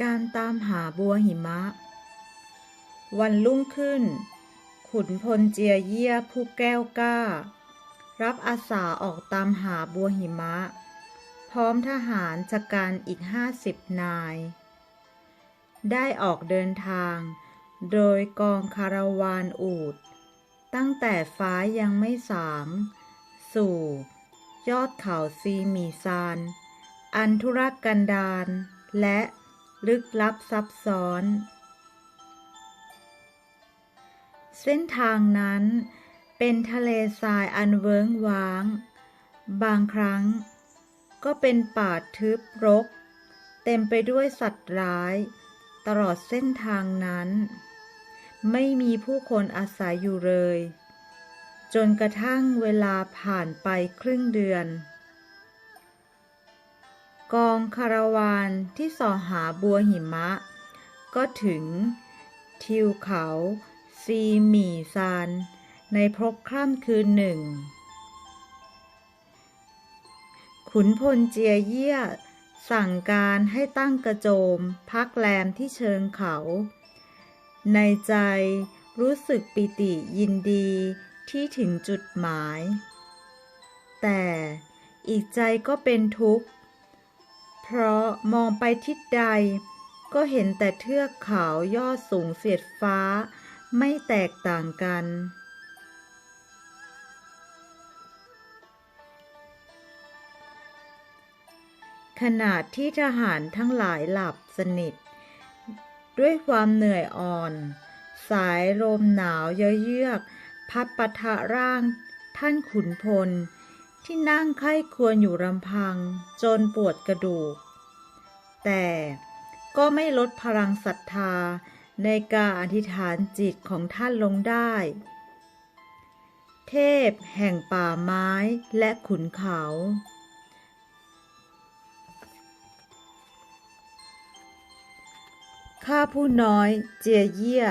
การตามหาบัวหิมะ วันรุ่งขึ้น ขุนพลเจียเยี่ยผู้แก้วกล้า รับอาสาออกตามหาบัวหิมะ พร้อมทหารจักการอีกห้าสิบนาย ได้ออกเดินทาง โดยกองคาราวานอูด ตั้งแต่ฟ้ายังไม่สาง สู่ ยอดเขาซีมีซาน อันธุรกันดารและ ลึกลับซับซ้อน เส้นทางนั้นเป็นทะเลทรายอันเวิ้งว้าง บางครั้งก็เป็นป่าทึบรก เต็มไปด้วยสัตว์ร้าย ตลอดเส้นทางนั้น ไม่มีผู้คนอาศัยอยู่เลย จนกระทั่งเวลาผ่านไปครึ่งเดือน กองคาราวานที่ส่อหาบัวหิมะ ก็ถึง ทิวเขา ซีหมี่ซาน ในพบคร่ำคืนหนึ่ง ขุนพลเจียเยี่ย สั่งการให้ตั้งกระโจม พักแรมที่เชิงเขา ในใจรู้สึกปิติยินดีที่ถึงจุดหมาย แต่อีกใจก็เป็นทุกข์ ราะมองไปทิศใด ก็เห็นแต่เทือกเขายอดสูงเสียดฟ้าไม่แตกต่างกัน ขณะที่ทหารทั้งหลายหลับสนิท ด้วยความเหนื่อยอ่อน สายลมหนาวเยือกพัดปะทะร่างท่านขุนพล ที่นั่งไข้ควรอยู่รำพังจนปวดกระดูก แต่ก็ไม่ลดพลังศรัทธาในการอธิษฐานจิตของท่านลงได้ เทพแห่งป่าไม้และขุนเขา ข้าผู้น้อยเจียเยี่ย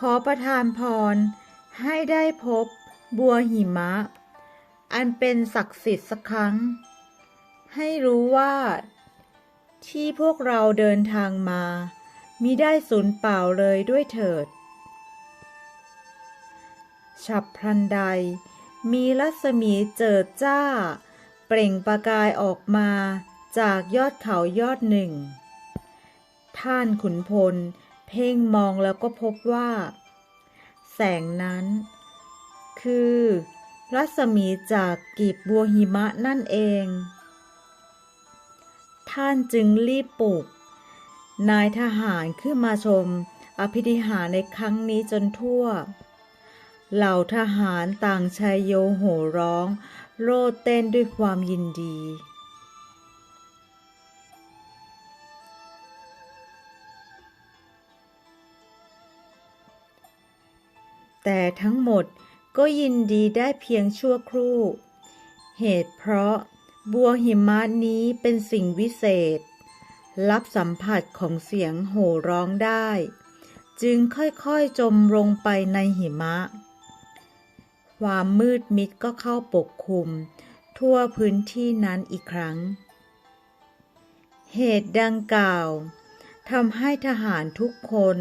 ขอประทานพรให้ได้พบบัวหิมะ อันเป็นศักดิ์สิทธิ์สักครั้ง ให้รู้ว่า ที่พวกเราเดินทางมามิได้สูญเปล่าเลยด้วยเถิด ฉับพลันใด มีรัศมีเจิดจ้า เปล่งประกายออกมาจากยอดเขายอดหนึ่ง ท่านขุนพล เพ่งมองแล้วก็พบว่า แสงนั้น คือ รัศมีจากกีบบัวหิมะนั่นเอง ท่านจึงรีบปลุก นายทหารขึ้นมาชม อภิธิหารในครั้งนี้จนทั่ว เหล่าทหารต่างชายโยโห่ร้อง โลดเต้นด้วยความยินดีแต่ทั้งหมด ก็ยินดีได้เพียงชั่วครู่ เหตุเพราะบัวหิมะนี้เป็นสิ่งวิเศษ รับสัมผัสของเสียงโห่ร้องได้ จึงค่อยๆจมลงไปในหิมะ ความมืดมิดก็เข้าปกคลุม ทั่วพื้นที่นั้นอีกครั้ง เหตุดังกล่าวทำให้ทหารทุกคน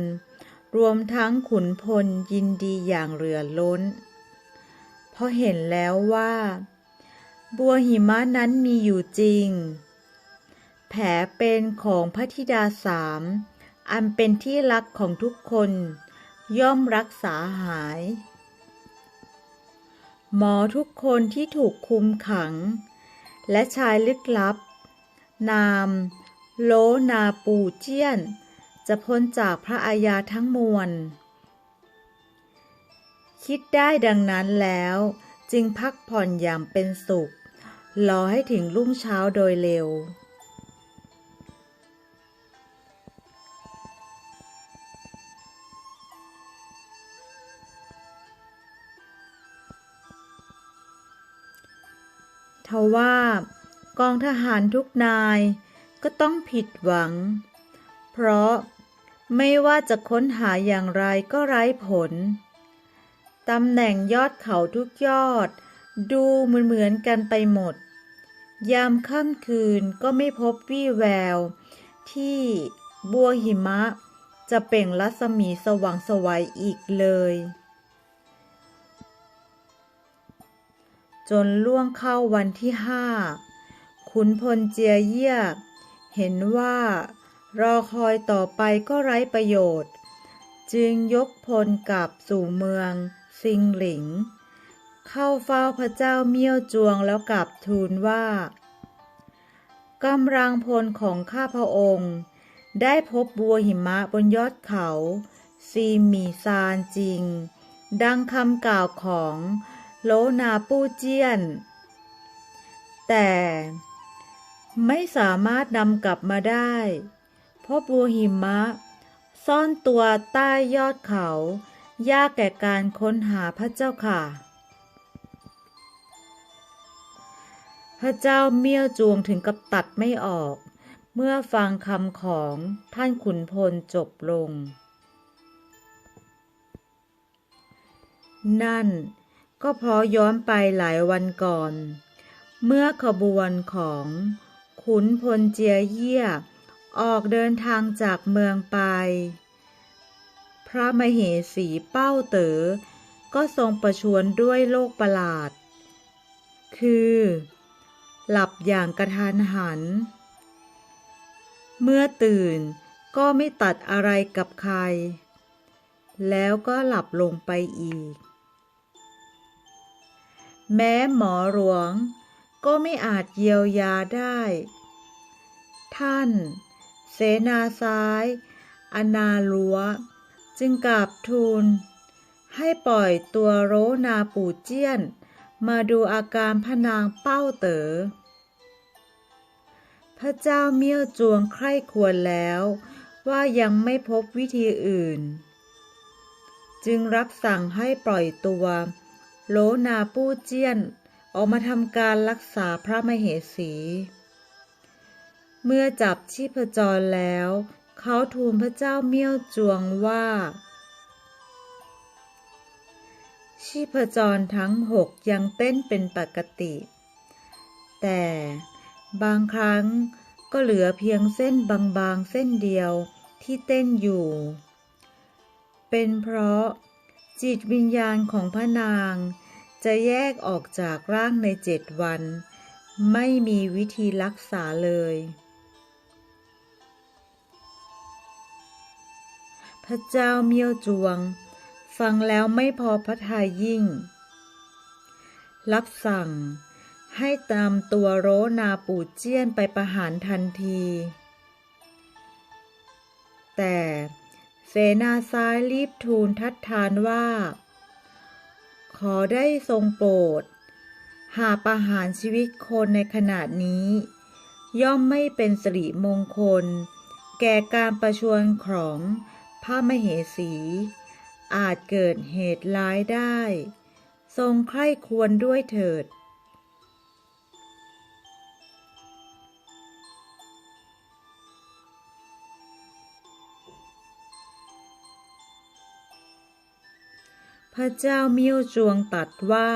รวมทั้งขุนพลยินดีอย่างเหลือล้น เพราะเห็นแล้วว่า บัวหิมะนั้นมีอยู่จริง แผลเป็นของพระธิดาสามอันเป็นที่รักของทุกคน ย่อมรักษาหาย หมอทุกคนที่ถูกคุมขัง และชายลึกลับ นาม โลนาปูเจียน จะพ้นจากพระอาญาทั้งมวล คิดได้ดังนั้นแล้ว จึงพักผ่อนอย่างเป็นสุข รอให้ถึงรุ่งเช้าโดยเร็ว ทว่ากองทหารทุกนายก็ต้องผิดหวัง เพราะไม่ว่าจะค้นหาอย่างไรก็ไร้ผล ตำแหน่งยอดเขาทุกยอด ดูเหมือนเหมือนกันไปหมด ยามค่ำคืนก็ไม่พบวี่แวว ที่บัวหิมะจะเปล่งรัศมีสว่างสวัยอีกเลย จนล่วงเข้าวันที่ห้าขุนพลเจียเยี่ยเห็นว่ารอคอยต่อไปก็ไร้ประโยชน์ จึงยกพลกลับสู่เมือง ซิงหลิง เข้าเฝ้าพระเจ้าเมี่ยวจวงแล้วกลับทูลว่ากำลังพลของข้าพระองค์ ได้พบบัวหิมะบนยอดเขาซีหมีซานจริง ดังคำกล่าวของโลนาปูเจียน แต่ไม่สามารถนำกลับมาได้ เพราะบัวหิมะ ซ่อนตัวใต้ยอดเขา ยากแก่การค้นหาพระเจ้าค่ะ พระเจ้าเมี่ยวจวงถึงกับตัดไม่ออก เมื่อฟังคำของท่านขุนพลจบลง นั่นก็เพราะย้อนไปหลายวันก่อน เมื่อขบวนของขุนพลเจียเยี่ยออกเดินทางจากเมืองไป ระมเหสีเป้าเต๋อ ก็ทรงประชวรด้วยโรคประหลาด คือ หลับอย่างกระทันหัน เมื่อตื่นก็ไม่ตัดอะไรกับใคร แล้วก็หลับลงไปอีก แม้หมอหลวงก็ไม่อาจเยียวยาได้ ท่าน เสนาซ้าย อนาลัว จึงกราบทูล ให้ปล่อยตัวโรนาปู่เจี้ยน มาดูอาการพระนางเป้าเต๋อ พระเจ้าเมี่ยวจวงใคร่ควรแล้วว่ายังไม่พบวิธีอื่น จึงรับสั่งให้ปล่อยตัวโลนาปู้เจี้ยน ออกมาทำการรักษาพระมเหสี เมื่อจับชีพจรแล้ว เขาทูลพระเจ้าเมี่ยวจวงว่า ชีพจรทั้งหกยังเต้นเป็นปกติ แต่บางครั้งก็เหลือเพียงเส้นบางๆเส้นเดียวที่เต้นอยู่ เป็นเพราะจิตวิญญาณของพระนางจะแยกออกจากร่างในเจ็ดวัน ไม่มีวิธีรักษาเลย พระเจ้าเมียวจวง ฟังแล้วไม่พอพระทัยยิ่ง รับสั่งให้ตามตัวโรนาปูเจียนไปประหารทันที แต่เสนาซ้ายรีบทูลทัดทานว่า ขอได้ทรงโปรด หาประหารชีวิตคนในขณะนี้ ย่อมไม่เป็นสิริมงคล แก่การประชวรของ พระมเหสี อาจเกิดเหตุร้ายได้ ทรงใคร่ควรด้วยเถิด พระเจ้ามิวจวงตัดว่า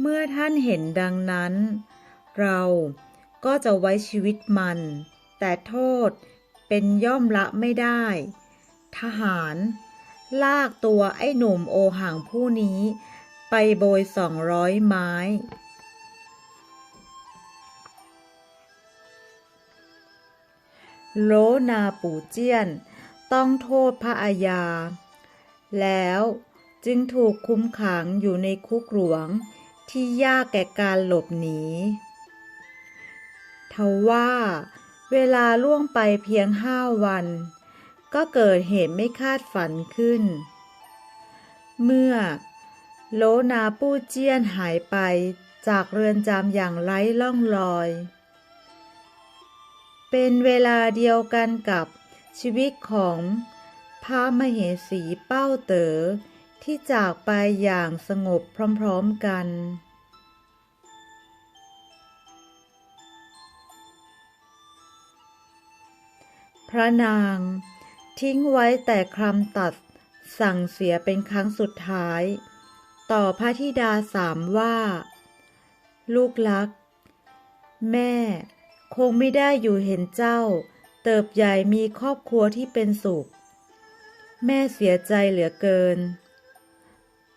เมื่อท่านเห็นดังนั้น เราก็จะไว้ชีวิตมัน แต่โทษเป็นย่อมละไม่ได้ ทหาร ลากตัวไอ้หนุ่มโอห่างผู้นี้ ไปโบยสองร้อยไม้ โลนาปูเจียน ต้องโทษพระอาญา แล้วจึงถูกคุมขังอยู่ในคุกหลวงที่ยากแก่การหลบหนี ทว่าเวลาล่วงไปเพียงห้าวัน ก็เกิดเหตุไม่คาดฝันขึ้น เมื่อ โลนาปู้เจียนหายไปจากเรือนจำอย่างไร้ล่องรอย เป็นเวลาเดียวกันกับชีวิตของพระมเหสีเป้าเต๋อที่จากไปอย่างสงบพร้อมๆกันพระนาง ทิ้งไว้แต่คำตัด สั่งเสียเป็นครั้งสุดท้าย ต่อพระธิดาสามว่า ลูกรัก แม่ คงไม่ได้อยู่เห็นเจ้า เติบใหญ่มีครอบครัวที่เป็นสุข แม่เสียใจเหลือเกิน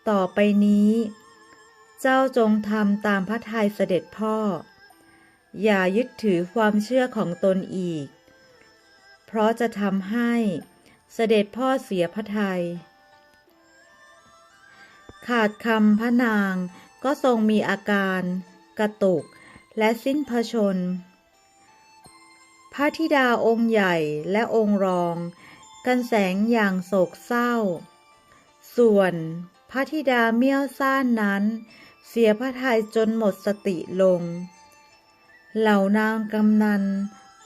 ต่อไปนี้ เจ้าจงทำตามพระทัยเสด็จพ่อ อย่ายึดถือความเชื่อของตนอีก เพราะจะทำให้เสด็จพ่อเสียพระทัยขาดคำพระนางก็ทรงมีอาการกระตุกและสิ้นพระชน พระธิดาองค์ใหญ่และองค์รอง กันแสงอย่างโศกเศร้า ส่วนพระธิดาเมี่ยวซ่านนั้น เสียพระทัยจนหมดสติลง เหล่านางกำนัน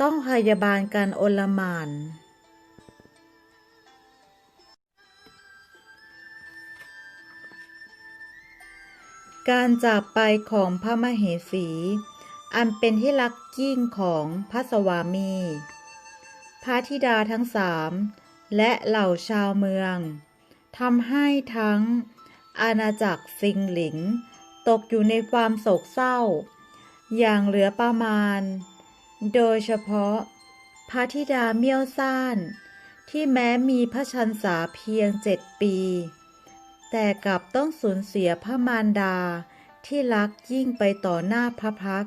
ต้องพยาบาลกันโอลมาน การจากไปของพระมเหสี อันเป็นที่รักยิ่งของพระสวามี พระธิดาทั้งสามและเหล่าชาวเมืองทำให้ทั้งอาณาจักรซิงหลิง ตกอยู่ในความโศกเศร้า อย่างเหลือประมาณ โดยเฉพาะ พระธิดาเมี่ยวซ่าน ที่แม้มีพระชันษาเพียงเจ็ดปี แต่กลับต้องสูญเสียพระมารดาที่รักยิ่งไปต่อหน้าพระพัก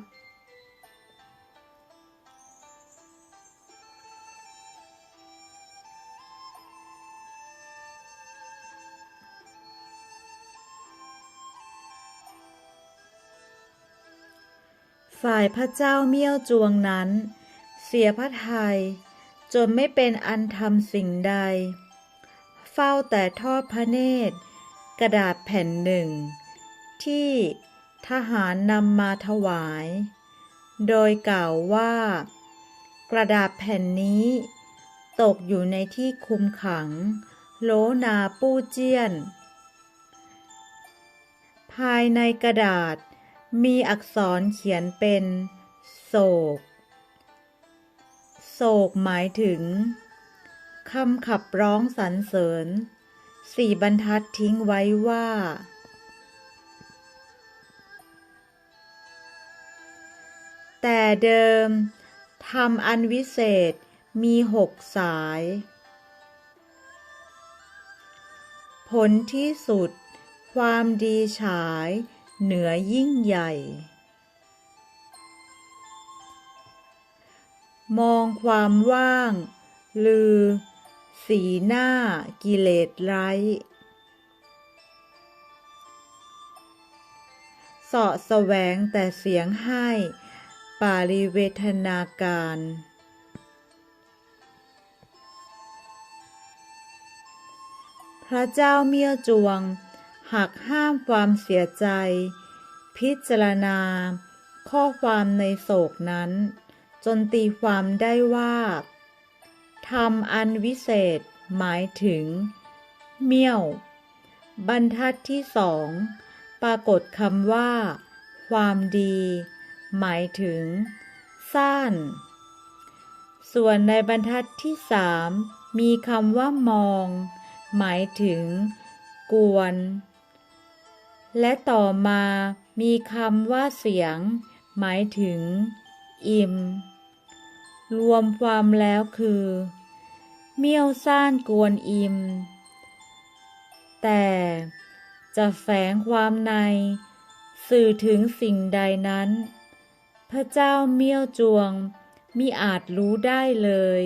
ฝ่ายพระเจ้าเมี่ยวจวงนั้น เสียพระทัยจนไม่เป็นอันทำสิ่งใด เฝ้าแต่ทอดพระเนตร กระดาษแผ่นหนึ่ง ที่ทหารนำมาถวาย โดยกล่าวว่า กระดาษแผ่นนี้ ตกอยู่ในที่คุมขัง โลนาปู้เจียน ภายในกระดาษ มีอักษรเขียนเป็น โศก โศกหมายถึงคำขับร้องสรรเสริญ สี่บรรทัดทิ้งไว้ว่า แต่เดิมทำอันวิเศษมีหกสาย ผลที่สุด ความดีฉาย เหนือยิ่งใหญ่ มองความว่าง ลือ สีหน้ากิเลสไร้เสาะแสวงแต่เสียงให้ปาริเวทนาการพระเจ้าเมียจวง หากห้ามความเสียใจ พิจารณา ข้อความในโศกนั้น จนตีความได้ว่าทำอันวิเศษหมายถึง เมี่ยว บรรทัดที่สองปรากฏคำว่า ความดี หมายถึงซ่านส่วนในบรรทัดที่สามมีคำว่ามอง หมายถึง กวน และต่อมามีคำว่าเสียง หมายถึง อิมรวมความแล้วคือ เมี่ยวซ่านกวนอิมแต่จะแฝงความใน สื่อถึงสิ่งใดนั้น พระเจ้าเมี่ยวจวงมิอาจรู้ได้เลย